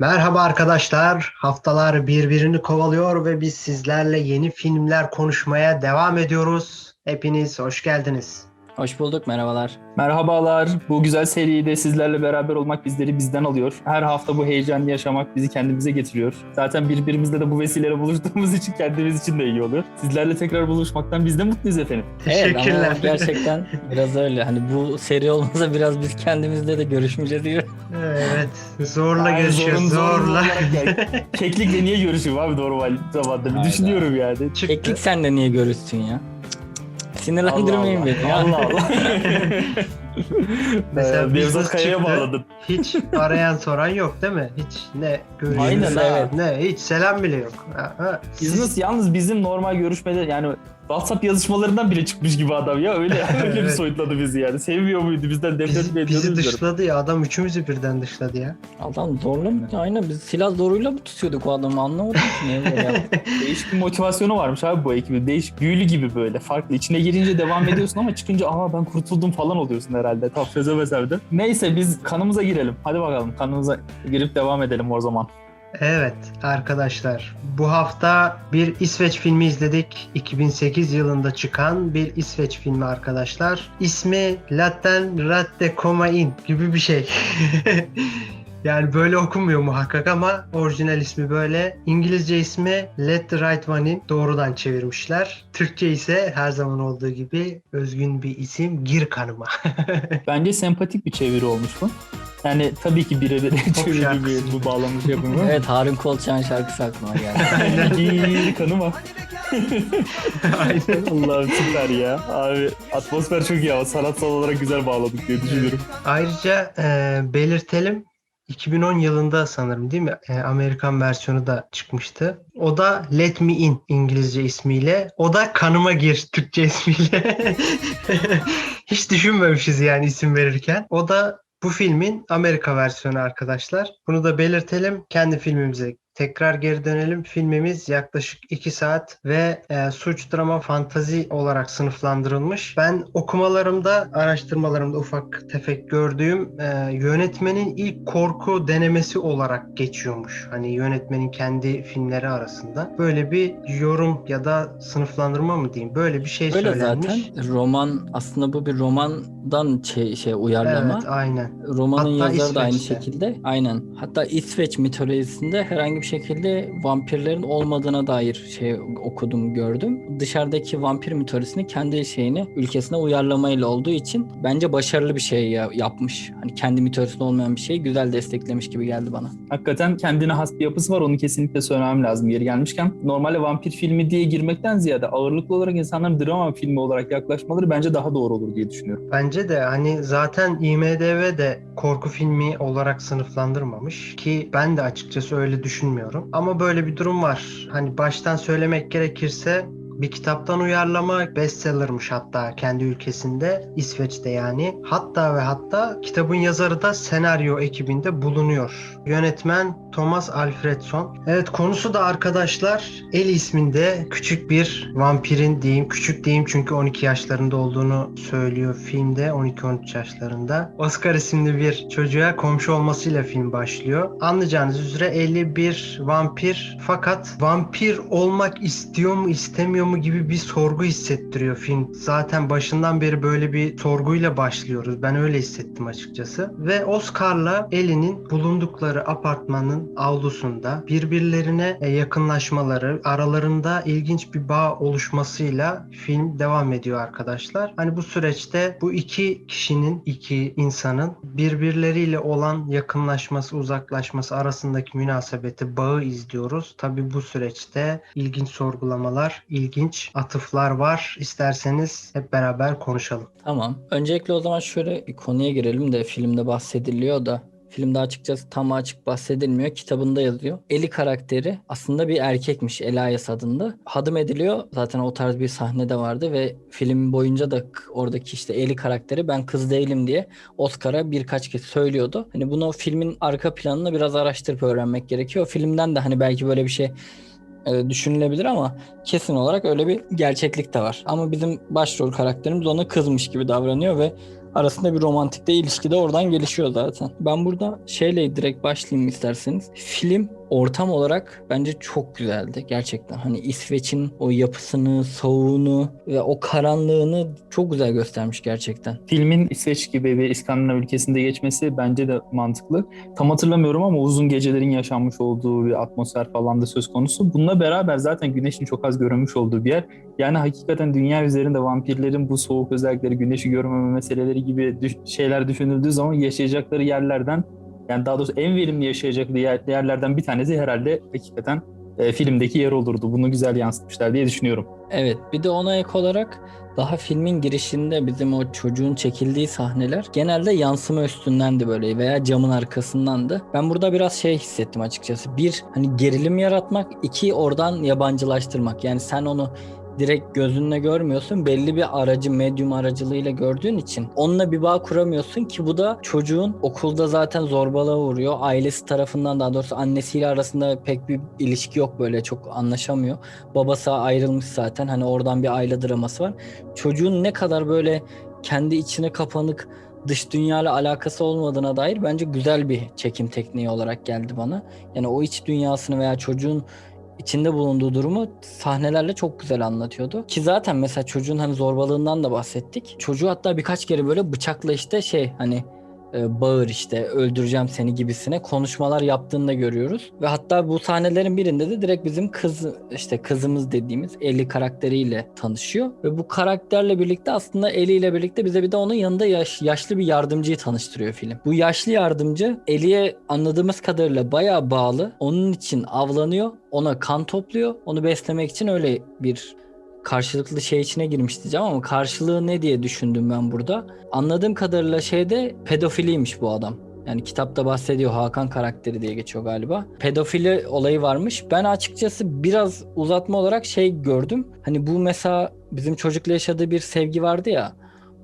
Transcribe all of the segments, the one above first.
Merhaba arkadaşlar. Haftalar birbirini kovalıyor ve biz sizlerle yeni filmler konuşmaya devam ediyoruz. Hepiniz hoş geldiniz. Hoş bulduk, merhabalar. Merhabalar. Bu güzel seride sizlerle beraber olmak bizleri bizden alıyor. Her hafta bu heyecanı yaşamak bizi kendimize getiriyor. Zaten birbirimizle de bu vesileyle buluştuğumuz için kendimiz için de iyi oluyor. Sizlerle tekrar buluşmaktan biz de mutluyuz efendim. Evet Teşekkürler. ama gerçekten biraz öyle. Hani bu seri olmasa biraz biz kendimizle de görüşmeyeceğiz diyor. evet, zorla Ay, görüşüyoruz, zorla. yani. Keklikle niye görüşüyorum abi normal zamanda? Bir Hayda. düşünüyorum yani. Çıktı. Keklik sen de niye görüşsün ya? Sinirlendirmeyin beni. Allah. Allah. Mesela Ee, Nevzat Kaya'ya çıktı. bağladın. Hiç arayan soran yok değil mi? Hiç ne Aynen, evet. ne hiç selam bile yok. Ha, ha. Business yalnız bizim normal görüşmede yani WhatsApp yazışmalarından bile çıkmış gibi adam ya öyle öyle bir Evet. soyutladı bizi yani. Sevmiyor muydu bizden nefret Bizi, mi ediyordu bizi bilmiyorum. dışladı ya adam üçümüzü birden dışladı ya. Adam zorla mı? Aynen biz silah zoruyla mı tutuyorduk o adamı anlamadım ki niye böyle yaptı. Değişik bir motivasyonu varmış abi bu ekibin. Değişik büyülü gibi böyle farklı. İçine girince devam ediyorsun ama çıkınca aa ben kurtuldum falan oluyorsun herhalde. Tam çözemesem de. Neyse biz kanımıza girelim. Hadi bakalım kanımıza girip devam edelim o zaman. Evet arkadaşlar bu hafta bir İsveç filmi izledik. 2008 yılında çıkan bir İsveç filmi arkadaşlar. İsmi Laten Ratte Koma In gibi bir şey. yani böyle okunmuyor muhakkak ama orijinal ismi böyle. İngilizce ismi Let the Right One In doğrudan çevirmişler. Türkçe ise her zaman olduğu gibi özgün bir isim Gir Kanıma. Bence sempatik bir çeviri olmuş bu. Yani tabii ki birebir çeviri bir bu bağlamış yapımı. Evet Harun Kolçak'ın şarkısı aklıma geldi. Gir kanıma. Aynen. Allah'ım süper ya. Abi atmosfer çok iyi ama sanatsal olarak güzel bağladık diye düşünüyorum. Ayrıca e, belirtelim 2010 yılında sanırım değil mi? E, Amerikan versiyonu da çıkmıştı. O da Let Me In İngilizce ismiyle. O da Kanıma Gir Türkçe ismiyle. Hiç düşünmemişiz yani isim verirken. O da bu filmin Amerika versiyonu arkadaşlar. Bunu da belirtelim. Kendi filmimize tekrar geri dönelim. Filmimiz yaklaşık 2 saat ve e, suç, drama, fantazi olarak sınıflandırılmış. Ben okumalarımda, araştırmalarımda ufak tefek gördüğüm e, yönetmenin ilk korku denemesi olarak geçiyormuş. Hani yönetmenin kendi filmleri arasında. Böyle bir yorum ya da sınıflandırma mı diyeyim? Böyle bir şey Öyle söylenmiş. zaten roman aslında bu bir romandan şey, şey uyarlama. Evet, aynen. Romanın Hatta yazarı da aynı İsveç'te. şekilde. Aynen. Hatta İsveç mitolojisinde herhangi bir şekilde vampirlerin olmadığına dair şey okudum, gördüm. Dışarıdaki vampir mitolojisini kendi şeyini ülkesine uyarlamayla olduğu için bence başarılı bir şey ya- yapmış. Hani kendi mitolojisinde olmayan bir şeyi güzel desteklemiş gibi geldi bana. Hakikaten kendine has bir yapısı var. Onu kesinlikle söylemem lazım yeri gelmişken. Normalde vampir filmi diye girmekten ziyade ağırlıklı olarak insanların drama filmi olarak yaklaşmaları bence daha doğru olur diye düşünüyorum. Bence de hani zaten IMDB de korku filmi olarak sınıflandırmamış ki ben de açıkçası öyle düşünmüyorum. Ama böyle bir durum var. Hani baştan söylemek gerekirse bir kitaptan uyarlama bestsellermiş hatta kendi ülkesinde İsveç'te yani. Hatta ve hatta kitabın yazarı da senaryo ekibinde bulunuyor. Yönetmen Thomas Alfredson. Evet konusu da arkadaşlar El isminde küçük bir vampirin diyeyim. Küçük diyeyim çünkü 12 yaşlarında olduğunu söylüyor filmde. 12-13 yaşlarında. Oscar isimli bir çocuğa komşu olmasıyla film başlıyor. Anlayacağınız üzere 51 vampir fakat vampir olmak istiyor mu istemiyor mu gibi bir sorgu hissettiriyor film. Zaten başından beri böyle bir sorguyla başlıyoruz. Ben öyle hissettim açıkçası. Ve Oscar'la Ellie'nin bulundukları apartmanın avlusunda birbirlerine e, yakınlaşmaları, aralarında ilginç bir bağ oluşmasıyla film devam ediyor arkadaşlar. Hani bu süreçte bu iki kişinin, iki insanın birbirleriyle olan yakınlaşması, uzaklaşması arasındaki münasebeti, bağı izliyoruz. Tabi bu süreçte ilginç sorgulamalar, ilginç atıflar var. İsterseniz hep beraber konuşalım. Tamam. Öncelikle o zaman şöyle bir konuya girelim de filmde bahsediliyor da Filmde açıkçası tam açık bahsedilmiyor. Kitabında yazıyor. Eli karakteri aslında bir erkekmiş. Elias adında. Hadım ediliyor. Zaten o tarz bir sahne de vardı ve film boyunca da oradaki işte Eli karakteri ben kız değilim diye Oscar'a birkaç kez söylüyordu. Hani bunu filmin arka planını biraz araştırıp öğrenmek gerekiyor. Filmden de hani belki böyle bir şey e, düşünülebilir ama kesin olarak öyle bir gerçeklik de var. Ama bizim başrol karakterimiz ona kızmış gibi davranıyor ve arasında bir romantik de ilişki de oradan gelişiyor zaten. Ben burada şeyle direkt başlayayım isterseniz. Film ortam olarak bence çok güzeldi gerçekten. Hani İsveç'in o yapısını, soğuğunu ve o karanlığını çok güzel göstermiş gerçekten. Filmin İsveç gibi bir İskandinav ülkesinde geçmesi bence de mantıklı. Tam hatırlamıyorum ama uzun gecelerin yaşanmış olduğu bir atmosfer falan da söz konusu. Bununla beraber zaten güneşin çok az görünmüş olduğu bir yer. Yani hakikaten dünya üzerinde vampirlerin bu soğuk özellikleri, güneşi görmeme meseleleri gibi düş- şeyler düşünüldüğü zaman yaşayacakları yerlerden yani daha doğrusu en verimli yaşayacakları yer- yerlerden bir tanesi herhalde hakikaten e, filmdeki yer olurdu. Bunu güzel yansıtmışlar diye düşünüyorum. Evet bir de ona ek olarak daha filmin girişinde bizim o çocuğun çekildiği sahneler genelde yansıma üstündendi böyle veya camın arkasındandı. Ben burada biraz şey hissettim açıkçası. Bir hani gerilim yaratmak, iki oradan yabancılaştırmak. Yani sen onu direkt gözünle görmüyorsun. Belli bir aracı, medyum aracılığıyla gördüğün için onunla bir bağ kuramıyorsun ki bu da çocuğun okulda zaten zorbalığa uğruyor. Ailesi tarafından daha doğrusu annesiyle arasında pek bir ilişki yok böyle çok anlaşamıyor. Babası ayrılmış zaten. Hani oradan bir aile draması var. Çocuğun ne kadar böyle kendi içine kapanık dış dünyayla alakası olmadığına dair bence güzel bir çekim tekniği olarak geldi bana. Yani o iç dünyasını veya çocuğun içinde bulunduğu durumu sahnelerle çok güzel anlatıyordu. Ki zaten mesela çocuğun hani zorbalığından da bahsettik. Çocuğu hatta birkaç kere böyle bıçakla işte şey hani e, bağır işte öldüreceğim seni gibisine konuşmalar yaptığını da görüyoruz. Ve hatta bu sahnelerin birinde de direkt bizim kız işte kızımız dediğimiz Ellie karakteriyle tanışıyor. Ve bu karakterle birlikte aslında Ellie ile birlikte bize bir de onun yanında yaş- yaşlı bir yardımcıyı tanıştırıyor film. Bu yaşlı yardımcı Ellie'ye anladığımız kadarıyla bayağı bağlı. Onun için avlanıyor. Ona kan topluyor. Onu beslemek için öyle bir karşılıklı şey içine girmiş diyeceğim ama karşılığı ne diye düşündüm ben burada. Anladığım kadarıyla şeyde pedofiliymiş bu adam. Yani kitapta bahsediyor Hakan karakteri diye geçiyor galiba. Pedofili olayı varmış. Ben açıkçası biraz uzatma olarak şey gördüm. Hani bu mesela bizim çocukla yaşadığı bir sevgi vardı ya.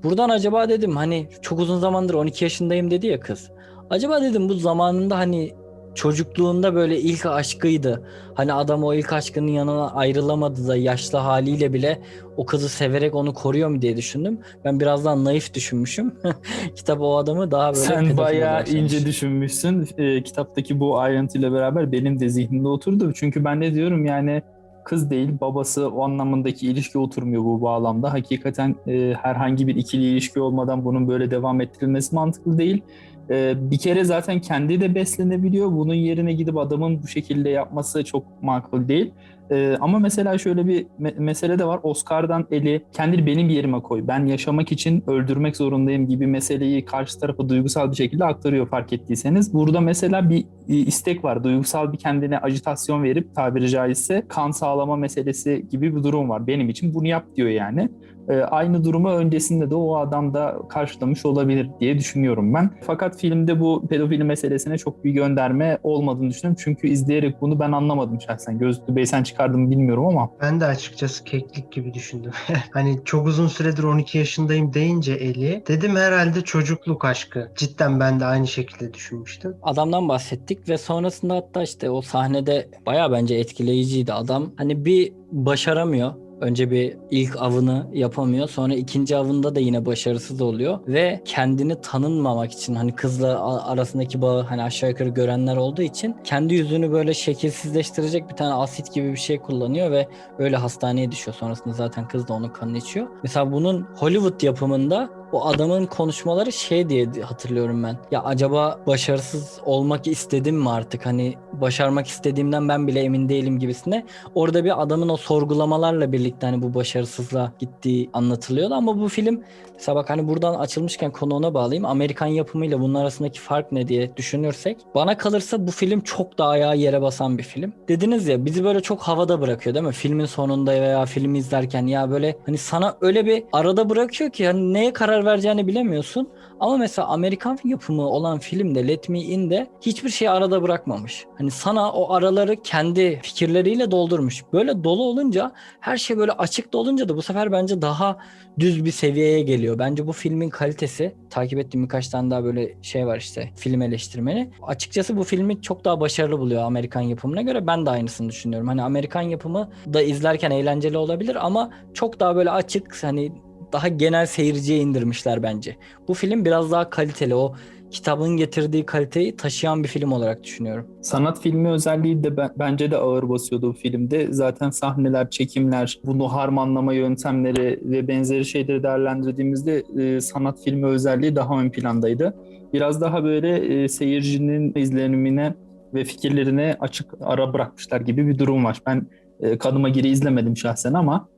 Buradan acaba dedim hani çok uzun zamandır 12 yaşındayım dedi ya kız. Acaba dedim bu zamanında hani çocukluğunda böyle ilk aşkıydı. Hani adam o ilk aşkının yanına ayrılamadı da yaşlı haliyle bile o kızı severek onu koruyor mu diye düşündüm. Ben birazdan naif düşünmüşüm. Kitap o adamı daha böyle Sen bayağı başlamış. ince düşünmüşsün. Ee, kitaptaki bu ayrıntıyla beraber benim de zihnimde oturdu. Çünkü ben de diyorum yani kız değil babası o anlamındaki ilişki oturmuyor bu bağlamda. Hakikaten e, herhangi bir ikili ilişki olmadan bunun böyle devam ettirilmesi mantıklı değil. E, bir kere zaten kendi de beslenebiliyor. Bunun yerine gidip adamın bu şekilde yapması çok makul değil. E, ama mesela şöyle bir me- mesele de var. Oscar'dan eli kendini benim yerime koy. Ben yaşamak için öldürmek zorundayım gibi meseleyi karşı tarafa duygusal bir şekilde aktarıyor fark ettiyseniz. Burada mesela bir istek var. Duygusal bir kendine ajitasyon verip tabiri caizse kan sağlama meselesi gibi bir durum var. Benim için bunu yap diyor yani. E, aynı durumu öncesinde de o adam da karşılamış olabilir diye düşünüyorum ben. Fakat filmde bu pedofili meselesine çok bir gönderme olmadığını düşünüyorum. Çünkü izleyerek bunu ben anlamadım şahsen. Gözlü Bey sen çıkardın mı bilmiyorum ama. Ben de açıkçası keklik gibi düşündüm. hani çok uzun süredir 12 yaşındayım deyince Eli dedim herhalde çocukluk aşkı. Cidden ben de aynı şekilde düşünmüştüm. adamdan bahsettik ve sonrasında hatta işte o sahnede baya bence etkileyiciydi adam. Hani bir başaramıyor. Önce bir ilk avını yapamıyor. Sonra ikinci avında da yine başarısız oluyor. Ve kendini tanınmamak için hani kızla arasındaki bağı hani aşağı yukarı görenler olduğu için kendi yüzünü böyle şekilsizleştirecek bir tane asit gibi bir şey kullanıyor ve öyle hastaneye düşüyor. Sonrasında zaten kız da onun kanını içiyor. Mesela bunun Hollywood yapımında o adamın konuşmaları şey diye hatırlıyorum ben. Ya acaba başarısız olmak istedim mi artık? Hani başarmak istediğimden ben bile emin değilim gibisine. Orada bir adamın o sorgulamalarla birlikte hani bu başarısızlığa gittiği anlatılıyordu ama bu film mesela bak hani buradan açılmışken konu ona bağlayayım. Amerikan yapımıyla bunun arasındaki fark ne diye düşünürsek bana kalırsa bu film çok daha ayağı yere basan bir film. Dediniz ya bizi böyle çok havada bırakıyor değil mi? Filmin sonunda veya filmi izlerken ya böyle hani sana öyle bir arada bırakıyor ki hani neye karar vereceğini bilemiyorsun. Ama mesela Amerikan yapımı olan filmde Let Me In'de hiçbir şey arada bırakmamış. Hani sana o araları kendi fikirleriyle doldurmuş. Böyle dolu olunca her şey böyle açıkta olunca da bu sefer bence daha düz bir seviyeye geliyor. Bence bu filmin kalitesi takip ettiğim birkaç tane daha böyle şey var işte film eleştirmeni. Açıkçası bu filmi çok daha başarılı buluyor Amerikan yapımına göre. Ben de aynısını düşünüyorum. Hani Amerikan yapımı da izlerken eğlenceli olabilir ama çok daha böyle açık hani daha genel seyirciye indirmişler bence. Bu film biraz daha kaliteli. O kitabın getirdiği kaliteyi taşıyan bir film olarak düşünüyorum. Sanat filmi özelliği de ben- bence de ağır basıyordu bu filmde. Zaten sahneler, çekimler, bunu harmanlama yöntemleri ve benzeri şeyleri değerlendirdiğimizde e, sanat filmi özelliği daha ön plandaydı. Biraz daha böyle e, seyircinin izlenimine ve fikirlerine açık ara bırakmışlar gibi bir durum var. Ben e, Kadıma Giri izlemedim şahsen ama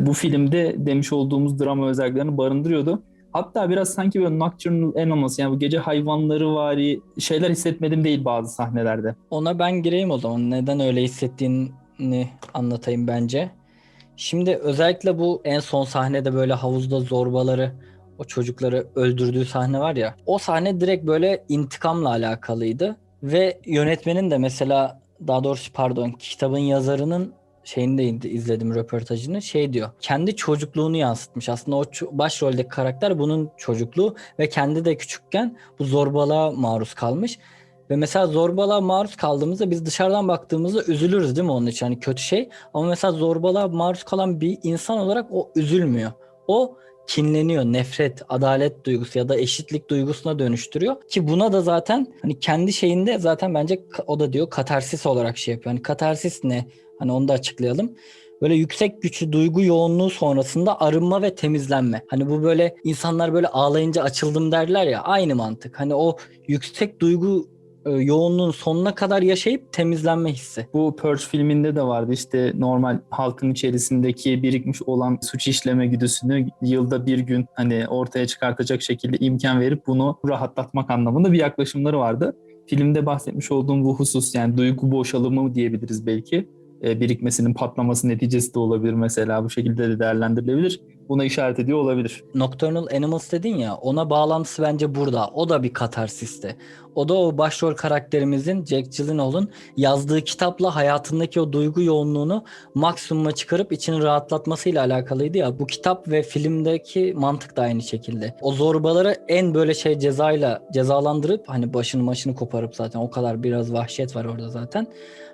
bu filmde demiş olduğumuz drama özelliklerini barındırıyordu. Hatta biraz sanki böyle nocturnal animals yani bu gece hayvanları vari şeyler hissetmedim değil bazı sahnelerde. Ona ben gireyim o zaman. Neden öyle hissettiğini anlatayım bence. Şimdi özellikle bu en son sahnede böyle havuzda zorbaları o çocukları öldürdüğü sahne var ya. O sahne direkt böyle intikamla alakalıydı. Ve yönetmenin de mesela daha doğrusu pardon kitabın yazarının şeyini de izledim röportajını şey diyor. Kendi çocukluğunu yansıtmış. Aslında o başroldeki karakter bunun çocukluğu ve kendi de küçükken bu zorbalığa maruz kalmış. Ve mesela zorbalığa maruz kaldığımızda biz dışarıdan baktığımızda üzülürüz değil mi onun için? Hani kötü şey. Ama mesela zorbalığa maruz kalan bir insan olarak o üzülmüyor. O kinleniyor. Nefret, adalet duygusu ya da eşitlik duygusuna dönüştürüyor. Ki buna da zaten hani kendi şeyinde zaten bence o da diyor katarsis olarak şey yapıyor. Hani katarsis ne? Hani onu da açıklayalım. Böyle yüksek güçlü duygu yoğunluğu sonrasında arınma ve temizlenme. Hani bu böyle insanlar böyle ağlayınca açıldım derler ya aynı mantık. Hani o yüksek duygu e, yoğunluğun sonuna kadar yaşayıp temizlenme hissi. Bu Purge filminde de vardı işte normal halkın içerisindeki birikmiş olan suç işleme güdüsünü yılda bir gün hani ortaya çıkartacak şekilde imkan verip bunu rahatlatmak anlamında bir yaklaşımları vardı. Filmde bahsetmiş olduğum bu husus yani duygu boşalımı diyebiliriz belki. E, birikmesinin patlaması neticesi de olabilir mesela bu şekilde de değerlendirilebilir. Buna işaret ediyor olabilir. Nocturnal Animals dedin ya ona bağlantısı bence burada. O da bir katarsisti. O da o başrol karakterimizin Jack Gyllenhaal'ın yazdığı kitapla hayatındaki o duygu yoğunluğunu maksimuma çıkarıp içini rahatlatmasıyla alakalıydı ya. Bu kitap ve filmdeki mantık da aynı şekilde. O zorbaları en böyle şey cezayla cezalandırıp hani başını başını koparıp zaten o kadar biraz vahşet var orada zaten.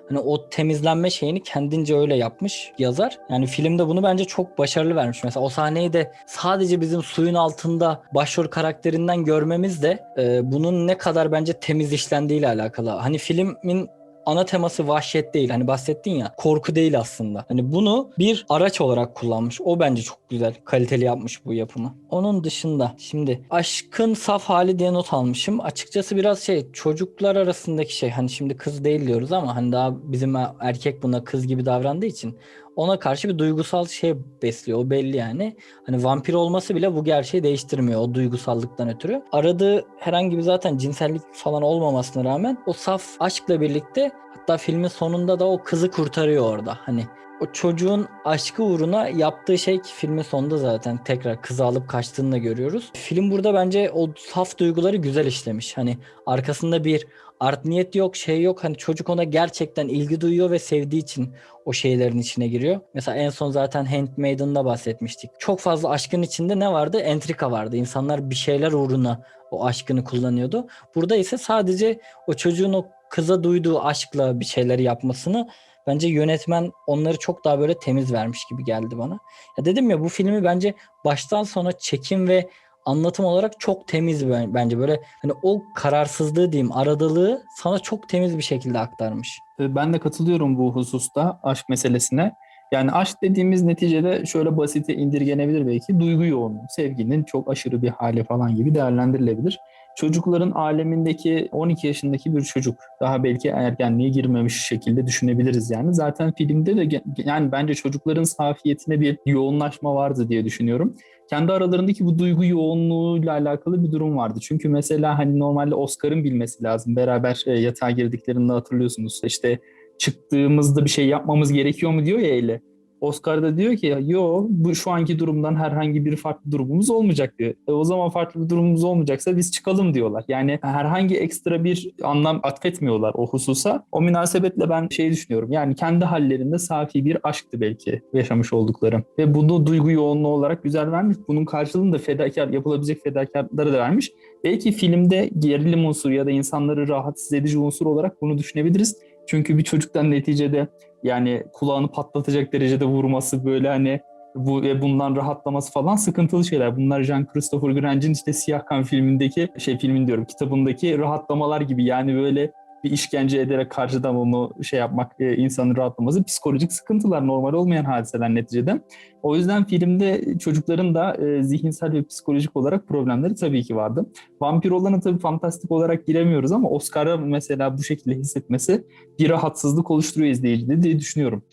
Hani o temizlenme şeyini kendince öyle yapmış yazar. Yani filmde bunu bence çok başarılı vermiş. Mesela o sahneyi de sadece bizim suyun altında başrol karakterinden görmemiz de e, bunun ne kadar bence temiz işlendiğiyle alakalı. Hani filmin ana teması vahşet değil. Hani bahsettin ya korku değil aslında. Hani bunu bir araç olarak kullanmış. O bence çok güzel. Kaliteli yapmış bu yapımı. Onun dışında şimdi aşkın saf hali diye not almışım. Açıkçası biraz şey çocuklar arasındaki şey hani şimdi kız değil diyoruz ama hani daha bizim erkek buna kız gibi davrandığı için ona karşı bir duygusal şey besliyor. O belli yani. Hani vampir olması bile bu gerçeği değiştirmiyor o duygusallıktan ötürü. Aradığı herhangi bir zaten cinsellik falan olmamasına rağmen o saf aşkla birlikte hatta filmin sonunda da o kızı kurtarıyor orada. Hani o çocuğun aşkı uğruna yaptığı şey ki filmin sonunda zaten tekrar kızı alıp kaçtığını da görüyoruz. Film burada bence o saf duyguları güzel işlemiş. Hani arkasında bir art niyet yok, şey yok. Hani çocuk ona gerçekten ilgi duyuyor ve sevdiği için o şeylerin içine giriyor. Mesela en son zaten Handmaiden'da bahsetmiştik. Çok fazla aşkın içinde ne vardı? Entrika vardı. İnsanlar bir şeyler uğruna o aşkını kullanıyordu. Burada ise sadece o çocuğun o kıza duyduğu aşkla bir şeyler yapmasını bence yönetmen onları çok daha böyle temiz vermiş gibi geldi bana. Ya dedim ya bu filmi bence baştan sona çekim ve anlatım olarak çok temiz ben- bence böyle hani o kararsızlığı diyeyim aradılığı sana çok temiz bir şekilde aktarmış. Ben de katılıyorum bu hususta aşk meselesine. Yani aşk dediğimiz neticede şöyle basite indirgenebilir belki. Duygu yoğunluğu, sevginin çok aşırı bir hali falan gibi değerlendirilebilir. Çocukların alemindeki 12 yaşındaki bir çocuk daha belki ergenliğe girmemiş şekilde düşünebiliriz yani. Zaten filmde de yani bence çocukların safiyetine bir yoğunlaşma vardı diye düşünüyorum. Kendi aralarındaki bu duygu yoğunluğuyla alakalı bir durum vardı. Çünkü mesela hani normalde Oscar'ın bilmesi lazım. Beraber e, yatağa girdiklerinde hatırlıyorsunuz. İşte çıktığımızda bir şey yapmamız gerekiyor mu diyor ya Eyle. Oscar da diyor ki yo bu şu anki durumdan herhangi bir farklı durumumuz olmayacak diyor. E, o zaman farklı bir durumumuz olmayacaksa biz çıkalım diyorlar. Yani herhangi ekstra bir anlam atfetmiyorlar o hususa. O münasebetle ben şey düşünüyorum. Yani kendi hallerinde safi bir aşktı belki yaşamış oldukları. Ve bunu duygu yoğunluğu olarak güzel vermiş. Bunun karşılığında fedakar yapılabilecek fedakarlıkları da vermiş. Belki filmde gerilim unsuru ya da insanları rahatsız edici unsur olarak bunu düşünebiliriz. Çünkü bir çocuktan neticede yani kulağını patlatacak derecede vurması böyle hani bu ve bundan rahatlaması falan sıkıntılı şeyler. Bunlar Jean Christopher Grange'in işte Siyah Kan filmindeki şey filmin diyorum kitabındaki rahatlamalar gibi. Yani böyle bir işkence ederek karşıdan onu şey yapmak e, insanın rahatlaması psikolojik sıkıntılar normal olmayan hadiseler neticede. O yüzden filmde çocukların da e, zihinsel ve psikolojik olarak problemleri tabii ki vardı. Vampir olanı tabii fantastik olarak giremiyoruz ama Oscar'a mesela bu şekilde hissetmesi bir rahatsızlık oluşturuyor izleyicide diye düşünüyorum.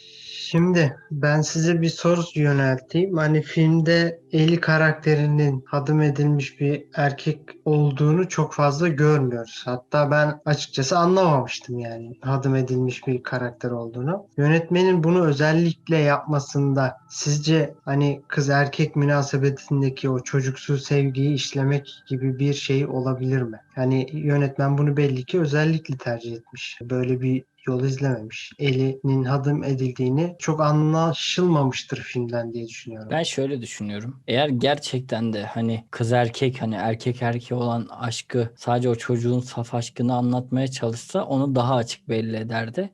Şimdi ben size bir soru yönelteyim. Hani filmde Eli karakterinin hadım edilmiş bir erkek olduğunu çok fazla görmüyoruz. Hatta ben açıkçası anlamamıştım yani hadım edilmiş bir karakter olduğunu. Yönetmenin bunu özellikle yapmasında sizce hani kız erkek münasebetindeki o çocuksu sevgiyi işlemek gibi bir şey olabilir mi? Yani yönetmen bunu belli ki özellikle tercih etmiş. Böyle bir yol izlememiş. Eli'nin hadım edildiğini çok anlaşılmamıştır filmden diye düşünüyorum. Ben şöyle düşünüyorum. Eğer gerçekten de hani kız erkek hani erkek erkeğe olan aşkı sadece o çocuğun saf aşkını anlatmaya çalışsa onu daha açık belli ederdi.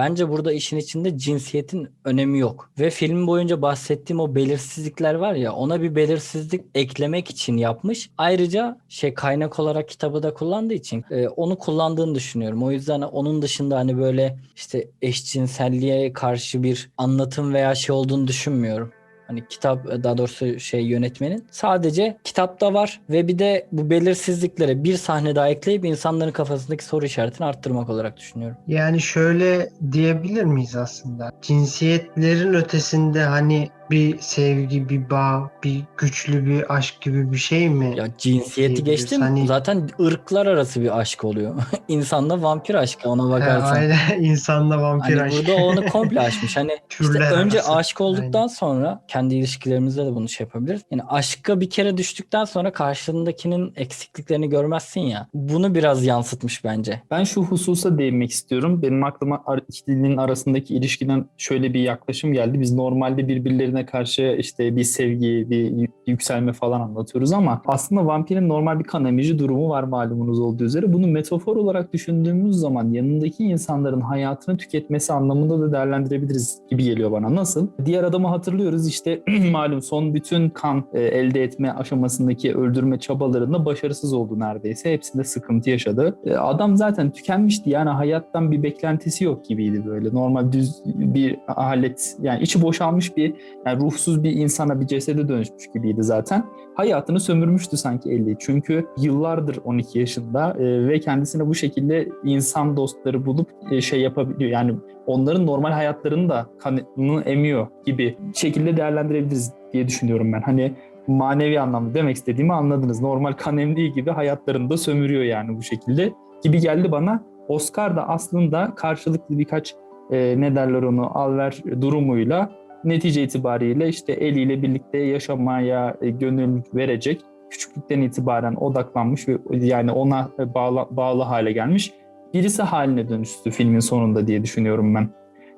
Bence burada işin içinde cinsiyetin önemi yok. Ve film boyunca bahsettiğim o belirsizlikler var ya ona bir belirsizlik eklemek için yapmış. Ayrıca şey kaynak olarak kitabı da kullandığı için e, onu kullandığını düşünüyorum. O yüzden onun dışında hani böyle işte eşcinselliğe karşı bir anlatım veya şey olduğunu düşünmüyorum. Hani kitap daha doğrusu şey yönetmenin. Sadece kitapta var ve bir de bu belirsizliklere bir sahne daha ekleyip insanların kafasındaki soru işaretini arttırmak olarak düşünüyorum. Yani şöyle diyebilir miyiz aslında? Cinsiyetlerin ötesinde hani bir sevgi, bir bağ, bir güçlü bir aşk gibi bir şey mi? Ya cinsiyeti geçtim. Hani- Zaten ırklar arası bir aşk oluyor. İnsanla vampir aşkı ona bakarsan. aynen insanla vampir Hani aşkı. burada onu komple aşmış. Hani işte önce arası. aşık olduktan sonra kendi ilişkilerimizde de bunu şey yapabiliriz. Yani aşka bir kere düştükten sonra karşındakinin eksikliklerini görmezsin ya. Bunu biraz yansıtmış bence. Ben şu hususa değinmek istiyorum. Benim aklıma iki dilin arasındaki ilişkiden şöyle bir yaklaşım geldi. Biz normalde birbirlerine karşı işte bir sevgi, bir yükselme falan anlatıyoruz ama aslında vampirin normal bir kan emici durumu var malumunuz olduğu üzere. Bunu metafor olarak düşündüğümüz zaman yanındaki insanların hayatını tüketmesi anlamında da değerlendirebiliriz gibi geliyor bana. Nasıl? Diğer adamı hatırlıyoruz işte malum son bütün kan e, elde etme aşamasındaki öldürme çabalarında başarısız oldu neredeyse. Hepsinde sıkıntı yaşadı. E, Adam zaten tükenmişti yani hayattan bir beklentisi yok gibiydi böyle. Normal düz bir alet yani içi boşalmış bir yani ruhsuz bir insana bir cesede dönüşmüş gibiydi zaten. Hayatını sömürmüştü sanki 50. Çünkü yıllardır 12 yaşında e, ve kendisine bu şekilde insan dostları bulup e, şey yapabiliyor. Yani onların normal hayatlarını da kanını emiyor gibi şekilde değerlendirebiliriz diye düşünüyorum ben. Hani manevi anlamda demek istediğimi anladınız. Normal kan emdiği gibi hayatlarını da sömürüyor yani bu şekilde gibi geldi bana. Oscar da aslında karşılıklı birkaç e, ne derler onu alver durumuyla netice itibariyle işte eliyle birlikte yaşamaya e, gönül verecek küçüklükten itibaren odaklanmış ve yani ona bağlı, bağlı hale gelmiş birisi haline dönüştü filmin sonunda diye düşünüyorum ben.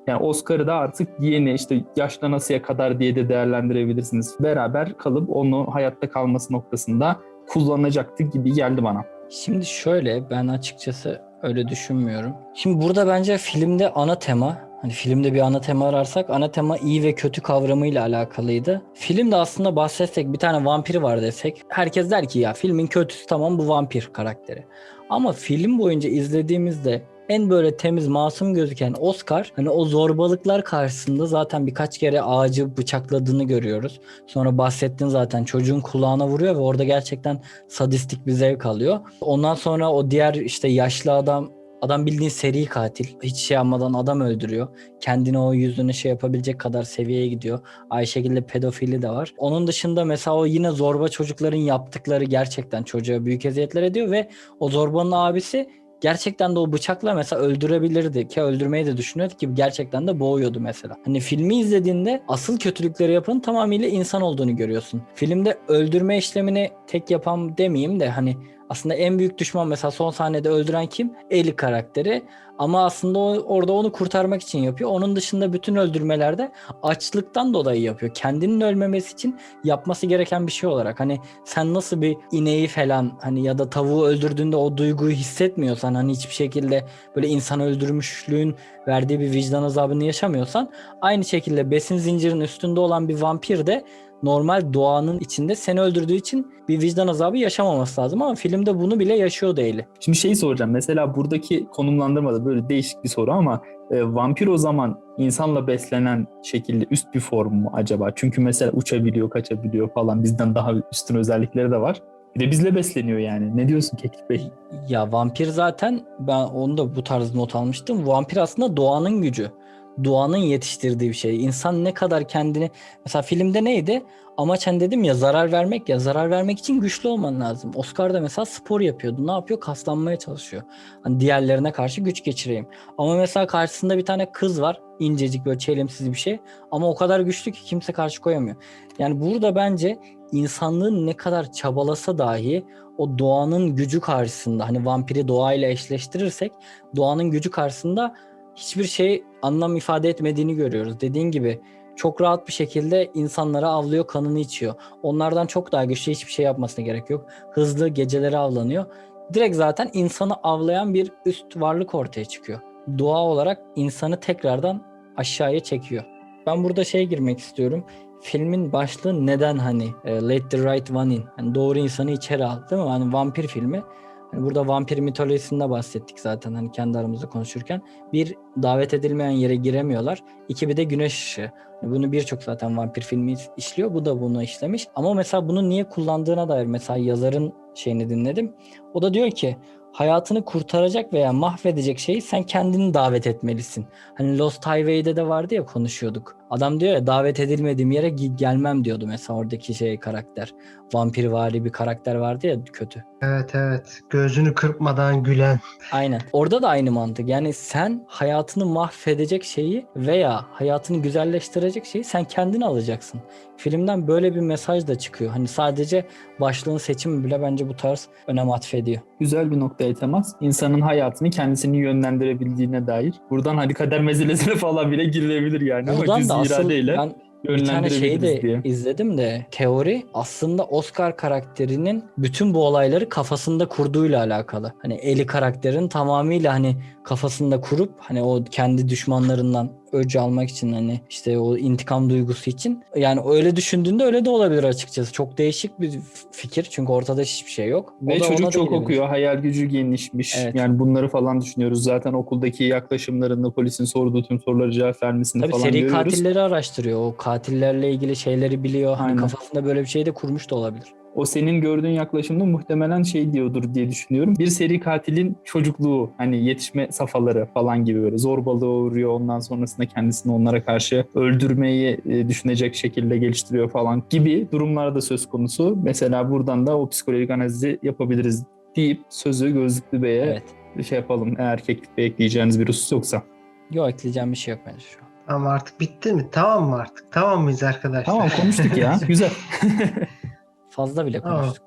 Yani Oscar'ı da artık yeni işte yaşlanasıya kadar diye de değerlendirebilirsiniz. Beraber kalıp onu hayatta kalması noktasında kullanacaktı gibi geldi bana. Şimdi şöyle ben açıkçası öyle düşünmüyorum. Şimdi burada bence filmde ana tema Hani filmde bir ana tema ararsak ana tema iyi ve kötü kavramıyla alakalıydı. Filmde aslında bahsetsek bir tane vampiri var desek herkes der ki ya filmin kötüsü tamam bu vampir karakteri. Ama film boyunca izlediğimizde en böyle temiz masum gözüken Oscar hani o zorbalıklar karşısında zaten birkaç kere ağacı bıçakladığını görüyoruz. Sonra bahsettin zaten çocuğun kulağına vuruyor ve orada gerçekten sadistik bir zevk alıyor. Ondan sonra o diğer işte yaşlı adam Adam bildiğin seri katil. Hiç şey yapmadan adam öldürüyor. Kendine o yüzünü şey yapabilecek kadar seviyeye gidiyor. Aynı şekilde pedofili de var. Onun dışında mesela o yine zorba çocukların yaptıkları gerçekten çocuğa büyük eziyetler ediyor ve o zorbanın abisi gerçekten de o bıçakla mesela öldürebilirdi ki öldürmeyi de düşünüyordu ki gerçekten de boğuyordu mesela. Hani filmi izlediğinde asıl kötülükleri yapan tamamıyla insan olduğunu görüyorsun. Filmde öldürme işlemini tek yapan demeyeyim de hani Aslında en büyük düşman mesela son sahnede öldüren kim? Eli karakteri. Ama aslında o, orada onu kurtarmak için yapıyor. Onun dışında bütün öldürmelerde açlıktan dolayı yapıyor. Kendinin ölmemesi için yapması gereken bir şey olarak. Hani sen nasıl bir ineği falan hani ya da tavuğu öldürdüğünde o duyguyu hissetmiyorsan hani hiçbir şekilde böyle insan öldürmüşlüğün verdiği bir vicdan azabını yaşamıyorsan aynı şekilde besin zincirinin üstünde olan bir vampir de normal doğanın içinde seni öldürdüğü için bir vicdan azabı yaşamaması lazım ama filmde bunu bile yaşıyor değil. Şimdi şeyi soracağım. Mesela buradaki konumlandırmada böyle değişik bir soru ama e, vampir o zaman insanla beslenen şekilde üst bir form mu acaba? Çünkü mesela uçabiliyor, kaçabiliyor falan. Bizden daha üstün özellikleri de var. Bir de bizle besleniyor yani. Ne diyorsun Keklik Bey? Ya vampir zaten ben onu da bu tarz not almıştım. Vampir aslında doğanın gücü. Doğanın yetiştirdiği bir şey. İnsan ne kadar kendini mesela filmde neydi? Amaç hani dedim ya zarar vermek ya zarar vermek için güçlü olman lazım. Oscar da mesela spor yapıyordu. Ne yapıyor? Kaslanmaya çalışıyor. Hani diğerlerine karşı güç geçireyim. Ama mesela karşısında bir tane kız var. incecik böyle çelimsiz bir şey. Ama o kadar güçlü ki kimse karşı koyamıyor. Yani burada bence insanlığın ne kadar çabalasa dahi o doğanın gücü karşısında hani vampiri doğayla eşleştirirsek doğanın gücü karşısında hiçbir şey anlam ifade etmediğini görüyoruz. Dediğin gibi çok rahat bir şekilde insanları avlıyor, kanını içiyor. Onlardan çok daha güçlü hiçbir şey yapmasına gerek yok. Hızlı geceleri avlanıyor. Direkt zaten insanı avlayan bir üst varlık ortaya çıkıyor. Doğa olarak insanı tekrardan aşağıya çekiyor. Ben burada şey girmek istiyorum. Filmin başlığı neden hani e, let the right one in. Hani doğru insanı içeri al değil mi? Hani vampir filmi. Hani burada vampir mitolojisinde bahsettik zaten hani kendi aramızda konuşurken. Bir davet edilmeyen yere giremiyorlar. İki bir de güneş ışığı. Hani Bunu birçok zaten vampir filmi işliyor. Bu da bunu işlemiş. Ama mesela bunu niye kullandığına dair mesela yazarın şeyini dinledim. O da diyor ki hayatını kurtaracak veya mahvedecek şeyi sen kendini davet etmelisin. Hani Lost Highway'de de vardı ya konuşuyorduk. Adam diyor ya davet edilmediğim yere gelmem diyordu mesela oradaki şey karakter. Vampirvari bir karakter vardı ya kötü. Evet evet. Gözünü kırpmadan gülen. Aynen. Orada da aynı mantık. Yani sen hayatını mahvedecek şeyi veya hayatını güzelleştirecek şeyi sen kendin alacaksın. Filmden böyle bir mesaj da çıkıyor. Hani sadece başlığın seçimi bile bence bu tarz önem atfediyor. Güzel bir noktaya temas. İnsanın hayatını kendisini yönlendirebildiğine dair. Buradan hani kader meselesine falan bile girilebilir yani. Buradan da asıl iradeyle ben bir tane şeyi de diye. izledim de teori aslında Oscar karakterinin bütün bu olayları kafasında kurduğuyla alakalı. Hani Eli karakterin tamamıyla hani kafasında kurup hani o kendi düşmanlarından öcü almak için hani işte o intikam duygusu için yani öyle düşündüğünde öyle de olabilir açıkçası. Çok değişik bir fikir çünkü ortada hiçbir şey yok. Ve çocuk çok okuyor, hayal gücü genişmiş. Evet. Yani bunları falan düşünüyoruz. Zaten okuldaki yaklaşımlarında polisin sorduğu tüm soruları cevap vermesini Tabii falan seri görüyoruz. katilleri araştırıyor. O katillerle ilgili şeyleri biliyor. Hani Aynen. kafasında böyle bir şey de kurmuş da olabilir. O senin gördüğün yaklaşımda muhtemelen şey diyordur diye düşünüyorum. Bir seri katilin çocukluğu, hani yetişme safhaları falan gibi böyle zorbalığa uğruyor. Ondan sonrasında kendisini onlara karşı öldürmeyi e, düşünecek şekilde geliştiriyor falan gibi durumlar da söz konusu. Mesela buradan da o psikolojik analizi yapabiliriz deyip sözü Gözlüklü Bey'e Evet. şey yapalım. Eğer Keklik Bey ekleyeceğiniz bir husus yoksa. Yok ekleyeceğim bir şey yok bence şu an. Ama artık bitti mi? Tamam mı artık? Tamam mıyız arkadaşlar? Tamam konuştuk ya. Güzel. Fazla bile konuştuk.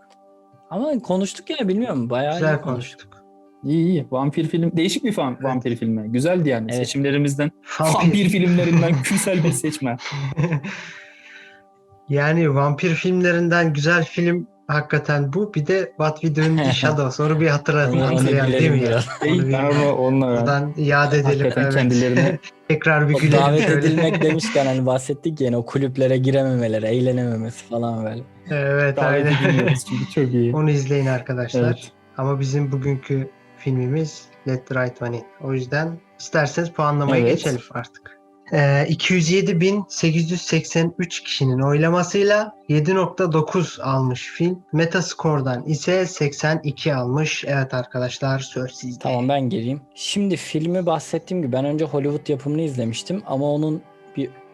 Ama konuştuk ya bilmiyorum bayağı iyi Güzel konuştuk. konuştuk. İyi iyi. Vampir film. Değişik bir fan, vampir filmi. Güzeldi yani. Evet. Seçimlerimizden. Vampir. Vampir filmlerinden kürsel bir seçme. yani vampir filmlerinden güzel film hakikaten bu. Bir de What We Do in the Shadows. Onu bir hatırlayalım. Onu- hatırlayalım değil mi ya? biraz. Onu bir onu onunla buradan iade edelim. hakikaten Evet. kendilerine Tekrar bir O gülelim davet şöyle. edilmek demişken hani bahsettik ya yani o kulüplere girememeleri, eğlenememesi falan böyle. Evet davet aynen. çünkü çok iyi. Onu izleyin arkadaşlar. Evet. Ama bizim bugünkü filmimiz Let the Right One In. O yüzden isterseniz puanlamaya Evet. geçelim artık. Ee, 207.883 kişinin oylamasıyla 7.9 almış film. Metascore'dan ise 82 almış. Evet arkadaşlar söz sizde. Tamam ben geleyim. Şimdi filmi bahsettiğim gibi ben önce Hollywood yapımını izlemiştim ama onun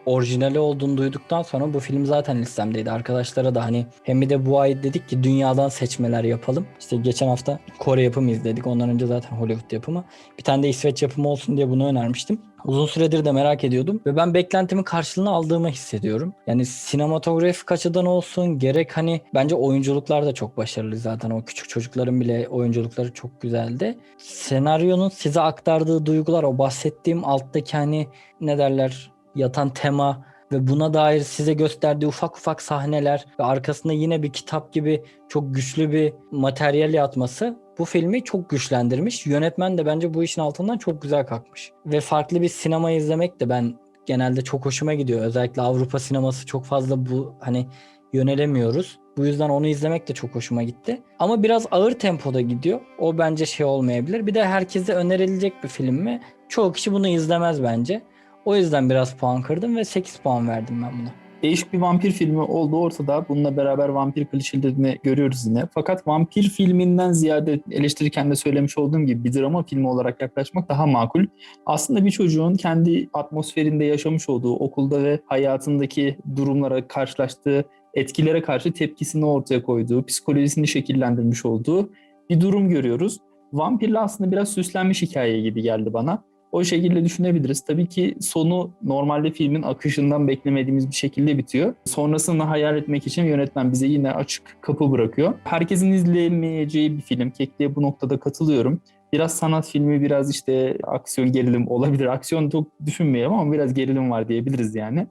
orijinali olduğunu duyduktan sonra bu film zaten listemdeydi. Arkadaşlara da hani hem bir de bu ay dedik ki dünyadan seçmeler yapalım. İşte geçen hafta Kore yapımı izledik. Ondan önce zaten Hollywood yapımı. Bir tane de İsveç yapımı olsun diye bunu önermiştim. Uzun süredir de merak ediyordum ve ben beklentimin karşılığını aldığımı hissediyorum. Yani sinematografik açıdan olsun gerek hani bence oyunculuklar da çok başarılı zaten o küçük çocukların bile oyunculukları çok güzeldi. Senaryonun size aktardığı duygular o bahsettiğim alttaki hani ne derler yatan tema ve buna dair size gösterdiği ufak ufak sahneler ve arkasında yine bir kitap gibi çok güçlü bir materyal yatması bu filmi çok güçlendirmiş. Yönetmen de bence bu işin altından çok güzel kalkmış. Ve farklı bir sinema izlemek de ben genelde çok hoşuma gidiyor. Özellikle Avrupa sineması çok fazla bu hani yönelemiyoruz. Bu yüzden onu izlemek de çok hoşuma gitti. Ama biraz ağır tempoda gidiyor. O bence şey olmayabilir. Bir de herkese önerilecek bir film mi? Çoğu kişi bunu izlemez bence. O yüzden biraz puan kırdım ve 8 puan verdim ben buna. Değişik bir vampir filmi olduğu ortada. Bununla beraber vampir klişelerini görüyoruz yine. Fakat vampir filminden ziyade eleştirirken de söylemiş olduğum gibi bir drama filmi olarak yaklaşmak daha makul. Aslında bir çocuğun kendi atmosferinde yaşamış olduğu okulda ve hayatındaki durumlara karşılaştığı etkilere karşı tepkisini ortaya koyduğu, psikolojisini şekillendirmiş olduğu bir durum görüyoruz. Vampirle aslında biraz süslenmiş hikaye gibi geldi bana. O şekilde düşünebiliriz. Tabii ki sonu normalde filmin akışından beklemediğimiz bir şekilde bitiyor. Sonrasını hayal etmek için yönetmen bize yine açık kapı bırakıyor. Herkesin izleyemeyeceği bir film. Kekli'ye bu noktada katılıyorum. Biraz sanat filmi, biraz işte aksiyon gerilim olabilir. Aksiyon çok düşünmüyorum ama biraz gerilim var diyebiliriz yani.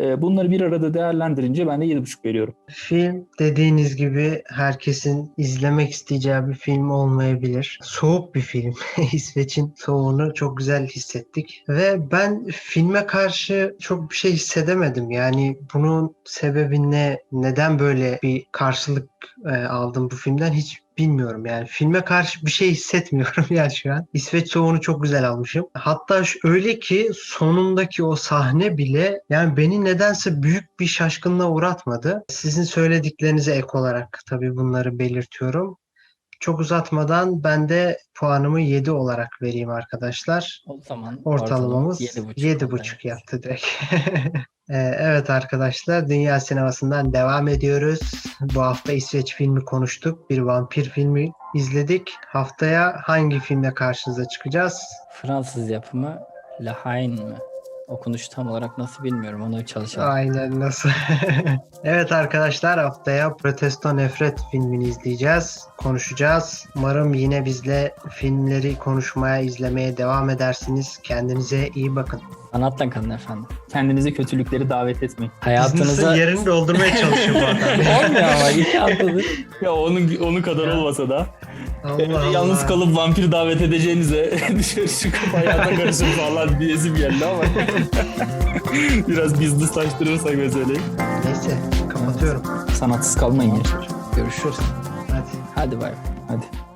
Ee, Bunları bir arada değerlendirince ben de 7,5 veriyorum. Film dediğiniz gibi herkesin izlemek isteyeceği bir film olmayabilir. Soğuk bir film. İsveç'in soğuğunu çok güzel hissettik. Ve ben filme karşı çok bir şey hissedemedim. Yani bunun sebebi ne? Neden böyle bir karşılık e, aldım bu filmden hiç bilmiyorum yani filme karşı bir şey hissetmiyorum yani şu an. İsveç soğuğunu çok güzel almışım. Hatta öyle ki sonundaki o sahne bile yani beni nedense büyük bir şaşkınlığa uğratmadı. Sizin söylediklerinize ek olarak tabii bunları belirtiyorum. Çok uzatmadan ben de puanımı 7 olarak vereyim arkadaşlar. O zaman Ortalamamız 7,5 7,5 oldu, evet. yaptı direkt. Ee, evet arkadaşlar Dünya Sineması'ndan devam ediyoruz. Bu hafta İsveç filmi konuştuk. Bir vampir filmi izledik. Haftaya hangi filmle karşınıza çıkacağız? Fransız yapımı La Haine mi? Okunuş tam olarak nasıl bilmiyorum. Onu çalışalım. Aynen nasıl? evet arkadaşlar haftaya Protesto Nefret filmini izleyeceğiz. Konuşacağız. Umarım yine bizle filmleri konuşmaya, izlemeye devam edersiniz. Kendinize iyi bakın. Sanatla kalın efendim. Kendinize kötülükleri davet etmeyin. Hayatınıza... Business'ın yerini doldurmaya çalışıyor bu adam. Olmuyor ama iki haftadır. Ya onun onun kadar olmasa da Allah Evde Allah. yalnız kalıp vampir davet edeceğinize dışarı çıkıp hayata karışın falan diyesim geldi ama biraz businesslaştırırsak meseleyi. Neyse kapatıyorum. Sanatsız kalmayın gençler. Görüşürüz. Hadi. Hadi bay. Hadi.